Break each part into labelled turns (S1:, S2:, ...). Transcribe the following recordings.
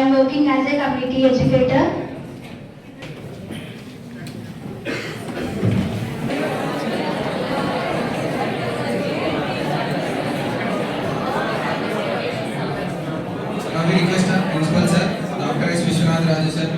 S1: am working as a community educator.
S2: Now we request our principal sir, Dr. S. Vishwanath Raju sir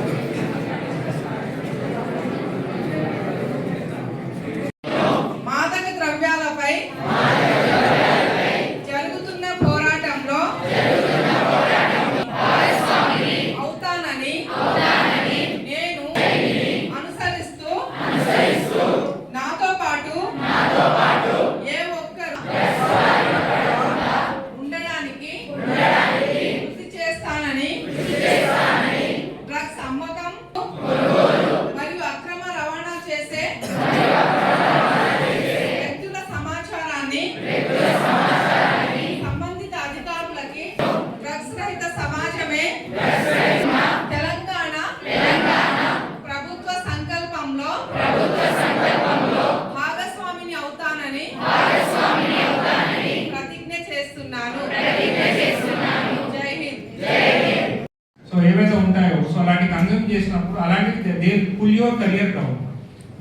S3: చేసినప్పుడు అలాగే they pull your career down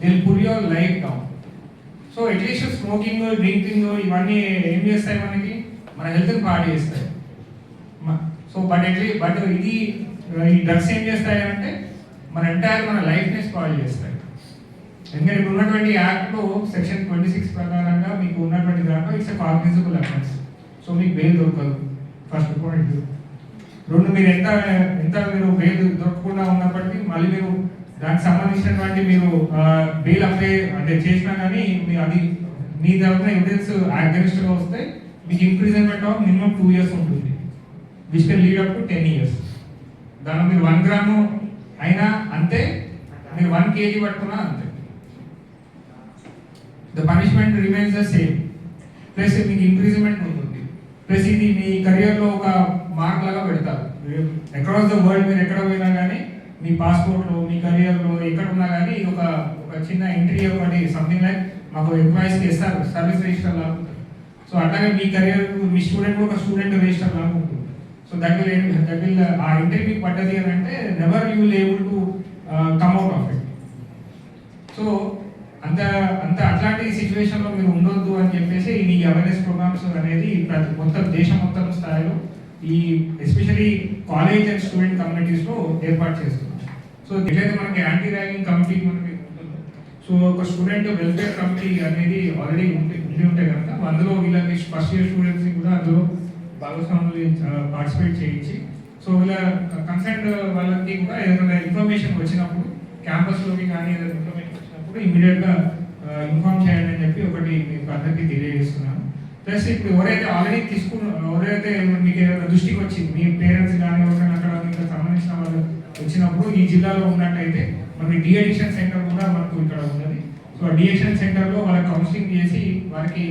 S3: they pull your life down so at least smoking drinking ఇవన్నీ ఏం చేస్తాయి మనకి? మన హెల్త్ని పాడు చేస్తాయి. సో బట్ అట్లీ బట్ ఇది ఈ డ్రగ్స్ ఏం చేస్తాయి అంటే మన ఎంటైర్ మన లైఫ్ని స్పాయిల్ చేస్తాయి. ఎందుకంటే ఇప్పుడు ఉన్నటువంటి యాక్ట్లో సెక్షన్ ట్వంటీ సిక్స్ ప్రకారంగా మీకు ఉన్నటువంటి దాంట్లో ఇట్స్ కాగ్నిజబుల్ అఫెన్స్ సో మీకు బెయిల్ దొరకదు. ఫస్ట్ పాయింట్ రెండు మీరు ఎంత ఎంత మీరు బెయిల్ దొరకకుండా ఉన్నప్పటికీ మళ్ళీ మీరు దానికి సంబంధించినటువంటి మీరు బెయిల్ అప్లై అంటే చేసినా కానీ మీ అది మీ తరఫున ఎవిడెన్స్ అగ్రెస్ట్గా వస్తే మీకు imprisonment of minimum two years ఉంటుంది. Which can lead up to ten years దాని మీరు వన్ గ్రాము అయినా అంతే మీరు వన్ కేజీ పట్టుకున్నా అంతే. The punishment remains the same plus మీకు ఇంప్రిజన్మెంట్ ఉంటుంది. ప్లస్ ఇది మీ కెరియర్లో ఒక మార్క్ లాగా అక్రాస్ ద వరల్డ్ మీరు ఎక్కడ పోయినా కానీ మీ పాస్పోర్ట్లో మీ కెరియర్లో ఎక్కడ ఉన్నా కానీ ఇది ఒక ఒక చిన్న ఎంట్రీ ఒకటి సంథింగ్ లైక్ మాకు ఎంప్లాయీస్కి ఇస్తారు సర్వీస్ రిజిస్టర్ లాగా సో అట్లాగే మీ కెరియర్ మీ స్టూడెంట్ ఒక స్టూడెంట్ రిజిస్టర్ లాగా so that will that will ఆ ఎంట్రీ మీకు పడ్డది అని అంటే never you will able to come out of it so అంత అంత అట్లాంటి సిచ్యువేషన్లో మీరు ఉండొద్దు అని చెప్పేసి ఈ అవేర్నెస్ ప్రోగ్రామ్స్ అనేది ప్రతి మొత్తం దేశం మొత్తం స్థాయిలో ఈ ఎస్పెషలీ కాలేజ్ అండ్ స్టూడెంట్ కమ్యూనిటీస్లో ఏర్పాటు చేస్తున్నారు. సో ఎట్లయితే మనకి యాంటీ ర్యాగింగ్ కమిటీ మనకి సో ఒక స్టూడెంట్ వెల్ఫేర్ కమిటీ అనేది ఆల్రెడీ ఉంటే ఉండి ఉంటే కనుక అందులో వీళ్ళకి ఫస్ట్ ఇయర్ స్టూడెంట్స్ కూడా అందులో భాగస్వాములు పార్టిసిపేట్ చేయించి సో ఇలా కన్సెంట్ వాళ్ళకి కూడా ఏదైనా ఇన్ఫర్మేషన్ వచ్చినప్పుడు క్యాంపస్లోకి కానీ ఏదైనా ఇన్ఫర్మేషన్ వచ్చినప్పుడు ఇమీడియట్గా ఇన్ఫామ్ ఇన్ఫార్మ్ చేయండి అని చెప్పి ఒకటి మీకు అందరికీ తెలియజేస్తున్నాను. ప్లస్ ఇప్పుడు ఎవరైతే ఆల్రెడీ తీసుకున్న ఎవరైతే మీకు ఏదైనా దృష్టికి వచ్చింది మీ పేరెంట్స్ కానీ ఎవరైనా అక్కడ మీకు సంబంధించిన వాళ్ళు వచ్చినప్పుడు ఈ జిల్లాలో ఉన్నట్టయితే మనకి డిఎడిక్షన్ సెంటర్ కూడా మనకు ఇక్కడ ఉన్నది. సో ఆ డిఎడిక్షన్ సెంటర్లో వాళ్ళకి కౌన్సిలింగ్ చేసి వారికి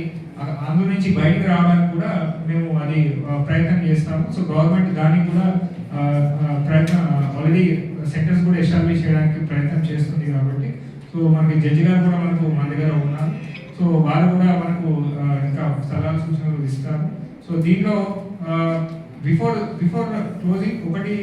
S3: అందులో నుంచి బయటకు రావడానికి కూడా మేము అది ప్రయత్నం చేస్తాము. సో గవర్నమెంట్ దానికి కూడా ప్రయత్నం ఆల్రెడీ సెంటర్స్ కూడా ఎస్టాబ్లిష్ చేయడానికి ప్రయత్నం చేస్తుంది కాబట్టి. సో మనకి జడ్జి గారు కూడా మనకు మన దగ్గర ఉన్నారు. సో వారు కూడా మనకు సూచనలు ఇస్తాను సో దీనిలో బిఫోర్ బిఫోర్ క్లోజింగ్ ఒకటి